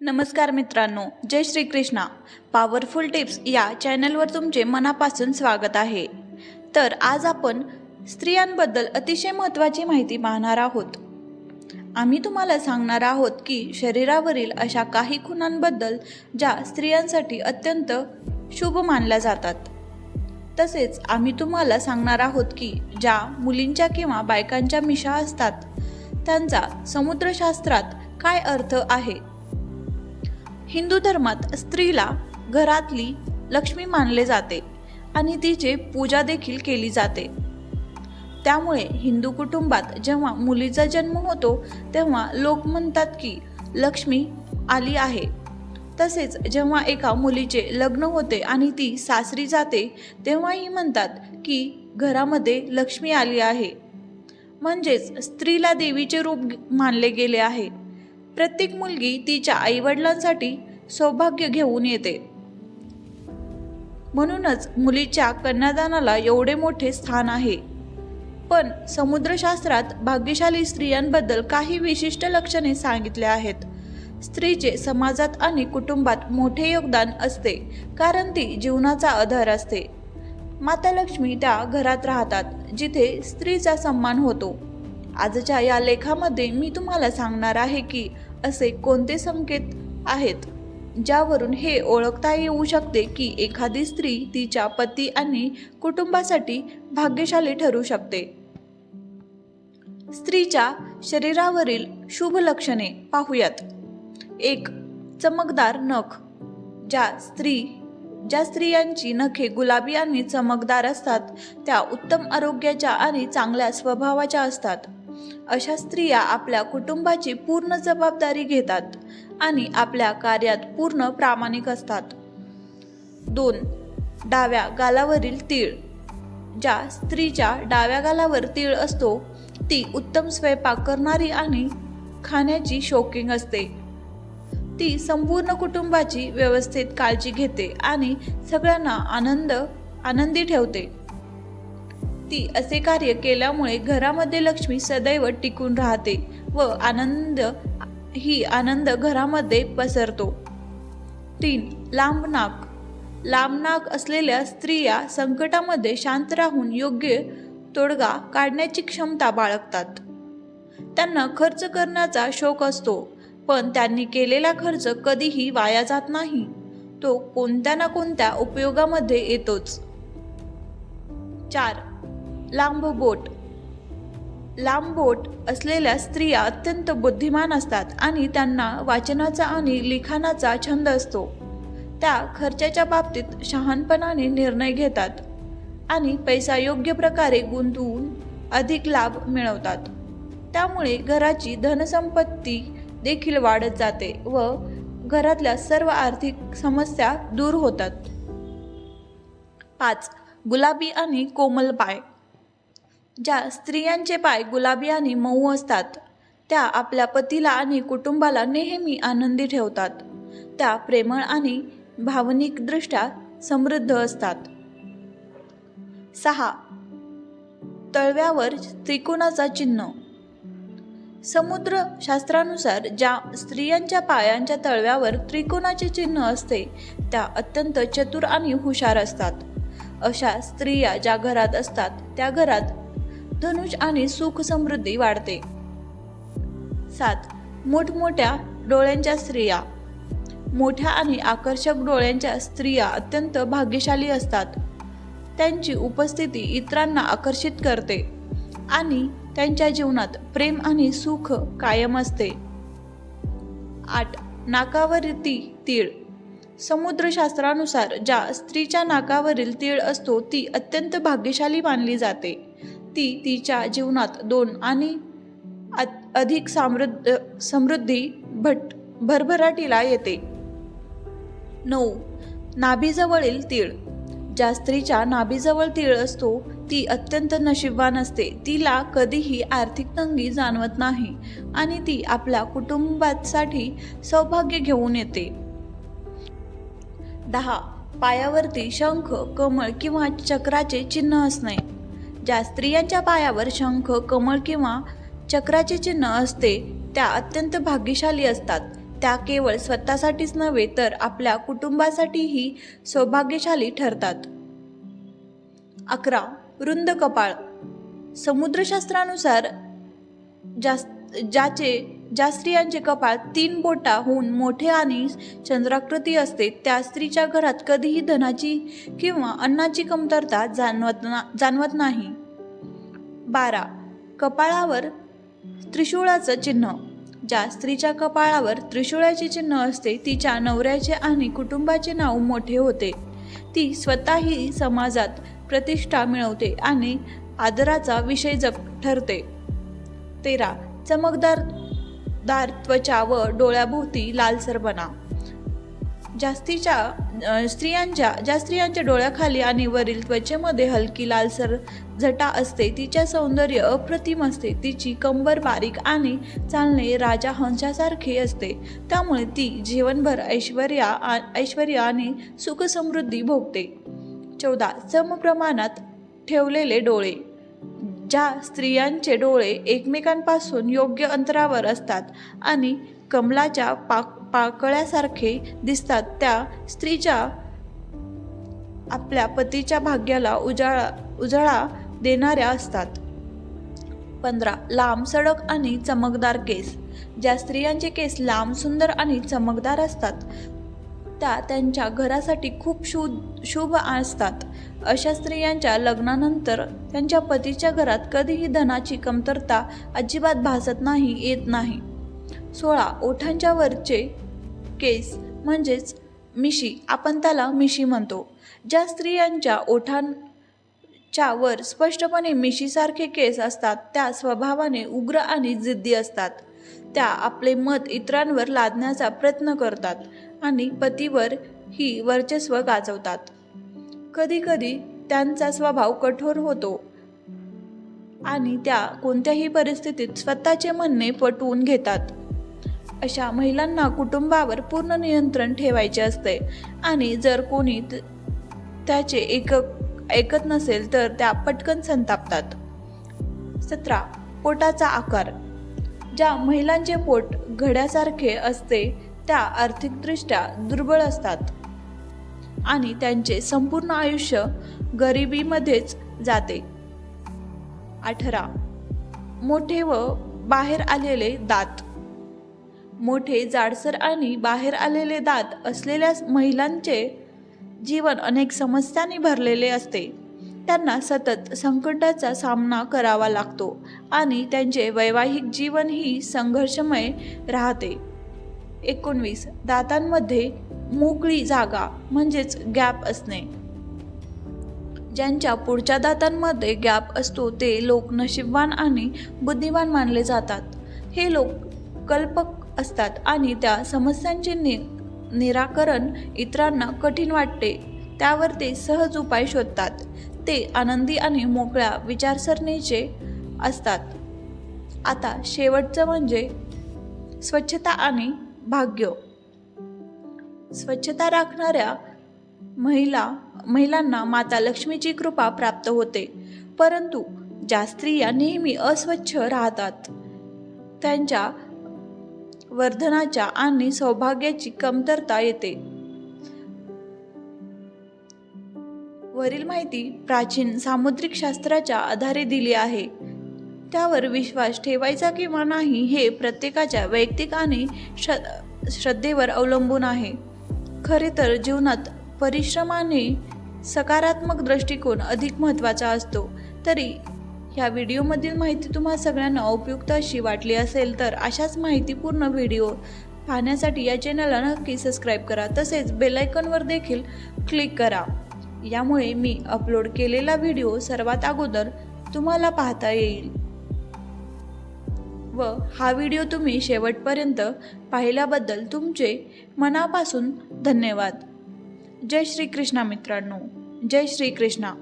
नमस्कार मित्रांनो जय Shrikrishna. Powerful tips या चॅनलवर तुमचे मनापासून स्वागत आहे. तर आज आपण स्त्रियांबद्दल अतिशय महत्त्वाची माहिती पाहणार आहोत. आम्ही तुम्हाला सांगणार आहोत की शरीरावरील अशा काही खुणांबद्दल ज्या स्त्रियांसाठी अत्यंत शुभ मानल्या जातात. तसेच आम्ही तुम्हाला सांगणार आहोत की ज्या मुलींच्या किंवा बायकांच्या मिशा असतात त्यांचा समुद्रशास्त्रात काय अर्थ आहे? हिंदू धर्मात स्त्रीला घरातली लक्ष्मी मानले जाते आणि तिचे पूजा देखील केली जाते. त्यामुळे हिंदू कुटुंबात जेव्हा मुलीचा जन्म होतो तेव्हा लोक म्हणतात की लक्ष्मी आली आहे. तसेच जेव्हा एका मुलीचे लग्न होते आणि ती सासरी जाते तेव्हाही म्हणतात की घरामध्ये लक्ष्मी आली आहे. म्हणजेच स्त्रीला देवीचे रूप मानले गेले आहे. प्रत्येक मुलगी तिच्या आईवडिलांसाठी सौभाग्य घेऊन येते. म्हणूनच मुलीच्या कन्यादानाला एवढे मोठे स्थान आहे. पण समुद्रशास्त्रात भाग्यशाली स्त्रियांबद्दल काही विशिष्ट लक्षणे सांगितले आहेत. स्त्रीचे समाजात आणि कुटुंबात मोठे योगदान असते कारण ती जीवनाचा आधार असते. माता लक्ष्मी त्या घरात राहतात जिथे स्त्रीचा सन्मान होतो. आजच्या या लेखामध्ये मी तुम्हाला सांगणार आहे की असे कोणते संकेत आहेत? ज्यावरून हे ओळखता येऊ शकते की एखादी स्त्री तिच्या पती आणि कुटुंबासाठी भाग्यशाली ठरू शकते. स्त्रीच्या शरीरावरील शुभ लक्षणे पाहूयात. एक चमकदार नख ज्या स्त्री ज्या स्त्रियांची नखे गुलाबी आणि चमकदार असतात त्या उत्तम आरोग्याच्या आणि चांगल्या स्वभावाच्या असतात. अशा स्त्रिया आपल्या कुटुंबाची पूर्ण जबाबदारी घेतात आणि आपल्या कार्यात पूर्ण प्रामाणिक असतात. दोन डाव्या गालावरील तीळ. ज्या स्त्रीच्या डाव्या गालावर तीळ असतो ती उत्तम स्वयंपाक करणारी आणि खाण्याची शौकिंग असते. ती संपूर्ण कुटुंबाची व्यवस्थित काळजी घेते आणि सगळ्यांना आनंद आनंदी ठेवते. ती असे कार्य केल्यामुळे घरामध्ये लक्ष्मी सदैव टिकून राहते व आनंद ही आनंद घरामध्ये पसरतो. तीन लांब नाक. लांब नाक असलेल्या स्त्रिया संकटामध्ये शांत राहून योग्य तोडगा काढण्याची क्षमता बाळगतात. त्यांना खर्च करण्याचा शौक असतो पण त्यांनी केलेला खर्च कधीही वाया जात नाही. तो कोणत्या ना कोणत्या उपयोगामध्ये येतोच. चार लांबबोट. लांबबोट असलेल्या स्त्रिया अत्यंत बुद्धिमान असतात आणि त्यांना वाचनाचा आणि लिखाणाचा छंद असतो. त्या खर्चाच्या बाबतीत शहाणपणाने निर्णय घेतात आणि पैसा योग्य प्रकारे गुंतवून अधिक लाभ मिळवतात. त्यामुळे घराची धनसंपत्ती देखील वाढत जाते व घरातल्या सर्व आर्थिक समस्या दूर होतात. पाच. गुलाबी आणि कोमल पाय. ज्या स्त्रियांचे पाय गुलाबी आणि मऊ असतात त्या आपल्या पतीला आणि कुटुंबाला नेहमी आनंदी ठेवतात. त्या प्रेमळ आणि भावनिकदृष्ट्या समृद्ध असतात. सहा. तळव्यावर त्रिकोणाचा चिन्ह. समुद्र शास्त्रानुसार ज्या स्त्रियांच्या पायांच्या तळव्यावर त्रिकोणाचे चिन्ह असते त्या अत्यंत चतुर आणि हुशार असतात. अशा स्त्रिया ज्या घरात असतात त्या घरात धनुष आणि सुख समृद्धी वाढते. सात मोठमोठ्या डोळ्यांच्या स्त्रिया. मोठ्या आणि आकर्षक डोळ्यांच्या स्त्रिया अत्यंत भाग्यशाली असतात. त्यांची उपस्थिती इतरांना आकर्षित करते आणि त्यांच्या जीवनात प्रेम आणि सुख कायम असते. आठ नाकावरती तीळ. समुद्रशास्त्रानुसार ज्या स्त्रीच्या नाकावरील तीळ असतो ती अत्यंत भाग्यशाली मानली जाते. ती तिच्या जीवनात दोन आणि अ- अधिक समृद्ध समृद्धी भट भरभराटीला येते. नऊ. नाभीजवळील तीळ. ज्या स्त्रीच्या नाभीजवळ तीळ असतो ती अत्यंत नशीबवान असते. तिला कधीही आर्थिक तंगी जाणवत नाही आणि ती आपल्या कुटुंबासाठी सौभाग्य घेऊन येते. दहा. पायावरती शंख कमळ किंवा चक्राचे चिन्ह असणे. ज्या स्त्रियांच्या पायावर शंख कमळ किंवा चक्राचे चिन्ह असते त्या अत्यंत भाग्यशाली असतात. त्या केवळ स्वतःसाठीच नव्हे तर आपल्या कुटुंबासाठीही सौभाग्यशाली ठरतात. अकरा. रुंद कपाळ. समुद्रशास्त्रानुसार जास्त ज्याचे ज्या स्त्रियांचे कपाळ तीन बोटाहून मोठे आणि चंद्राकृती असते. त्या स्त्रीच्या घरात कधीही धनाची किंवा अन्नाची कमतरता जाणवत ना जाणवत नाही. बारा. कपाळावर त्रिशूळाचं चिन्ह. ज्या स्त्रीच्या कपाळावर त्रिशूळाचे चिन्ह असते तिच्या नवऱ्याचे आणि कुटुंबाचे नाव मोठे होते. ती स्वतःही समाजात प्रतिष्ठा मिळवते आणि आदराचा विषय जप ठरते. तेरा. चमकदार दार त्वचा व डोळ्याभोवती लालसरपणा जास्तीच्या स्त्रियांच्या ज्या स्त्रियांच्या डोळ्याखाली आणि वरील त्वचेमध्ये हलकी लालसर झटा असते तिचे सौंदर्य अप्रतिम असते. तिची कंबर बारीक आणि चालणे राजा हंसासारखे असते. त्यामुळे ती जीवनभर ऐश्वर्या आ- ऐश्वर्य आणि सुखसमृद्धी भोगते. चौदा. सम प्रमाणात ठेवलेले डोळे. ज्या स्त्रियांचे डोळे एकमेकांपासून योग्य अंतरावर असतात आणि कमलाच्या पाक पाकळ्यासारखे दिसतात त्या स्त्रीच्या आपल्या पतीच्या भाग्याला उजाळा उजाळा देणाऱ्या असतात. पंधरा. लांब सडक आणि चमकदार केस. ज्या स्त्रियांचे केस लांब सुंदर आणि चमकदार असतात त्या त्यांच्या घरासाठी खूप शुभ शुभ असतात. अशा स्त्रियांच्या लग्नानंतर त्यांच्या पतीच्या घरात कधीही धनाची कमतरता अजिबात भासत नाही येत नाही. सोळा. ओठांच्या वरचे केस म्हणजेच मिशी आपण त्याला मिशी म्हणतो. ज्या स्त्रियांच्या ओठांच्या वर स्पष्टपणे मिशीसारखे केस असतात त्या स्वभावाने उग्र आणि जिद्दी असतात. त्या आपले मत इतरांवर लादण्याचा प्रयत्न करतात. आणि पतीवर ही वर्चस्व गाजवतात. कधीकधी त्यांचा स्वभाव कठोर होतो आणि त्या कोणत्याही परिस्थितीत स्वतःचे म्हणणे पटवून घेतात. अशा महिलांना कुटुंबावर पूर्ण नियंत्रण ठेवायचे असते आणि जर कोणी त- त्याचे एक ऐकत नसेल तर त्या पटकन संतापतात. सतरा. पोटाचा आकार. ज्या महिलांचे पोट घड्यासारखे असते त्या आर्थिकदृष्ट्या दुर्बळ असतात. आणि त्यांचे संपूर्ण आयुष्य गरिबीमध्येच जाते. अठरा. मोठे व बाहेर आलेले दात. मोठे जाडसर आणि बाहेर आलेले दात असलेल्या महिलांचे जीवन अनेक समस्यांनी भरलेले असते. त्यांना सतत संकटाचा सामना करावा लागतो आणि त्यांचे वैवाहिक जीवनही संघर्षमय राहते. एकोणवीस दातांमध्ये मोकळी जागा म्हणजेच गॅप असणे. ज्यांच्या पुढच्या दातांमध्ये गॅप असतो ते लोक नशीबवान आणि बुद्धिवान मानले जातात. हे लोक कल्पक असतात आणि त्या समस्यांचे नि निराकरण इतरांना कठीण वाटते. त्यावर ते सहज उपाय शोधतात. ते आनंदी आणि मोकळ्या विचारसरणीचे असतात. आता शेवटचं म्हणजे स्वच्छता आणि भाग्य. स्वच्छता राखणाऱ्या महिला महिलांना माता लक्ष्मीची कृपा प्राप्त होते. परंतु ज्या स्त्रिया नेहमी अस्वच्छ राहतात त्यांच्या वर्धनाच्या आणि सौभाग्याची कमतरता येते. वरील माहिती प्राचीन सामुद्रिक शास्त्राच्या आधारे दिली आहे. त्यावर विश्वास ठेवायचा किंवा नाही हे प्रत्येकाच्या वैयक्तिक आणि श्र श्रद्धेवर अवलंबून आहे. खरे तर जीवनात परिश्रमाने सकारात्मक दृष्टिकोन अधिक महत्त्वाचा असतो. तरी ह्या व्हिडिओमधील माहिती तुम्हा सगळ्यांना उपयुक्त अशी वाटली असेल तर अशाच माहितीपूर्ण व्हिडिओ पाहण्यासाठी या चॅनलला नक्की सबस्क्राईब करा. तसेच बेलायकॉनवर देखील क्लिक करा. यामुळे मी अपलोड केलेला व्हिडिओ सर्वात अगोदर तुम्हाला पाहता येईल. व हा व्हिडिओ तुम्ही शेवटपर्यंत पाहिल्याबद्दल तुमचे मनापासून धन्यवाद. जय श्री कृष्णा मित्रांनो. जय श्री कृष्णा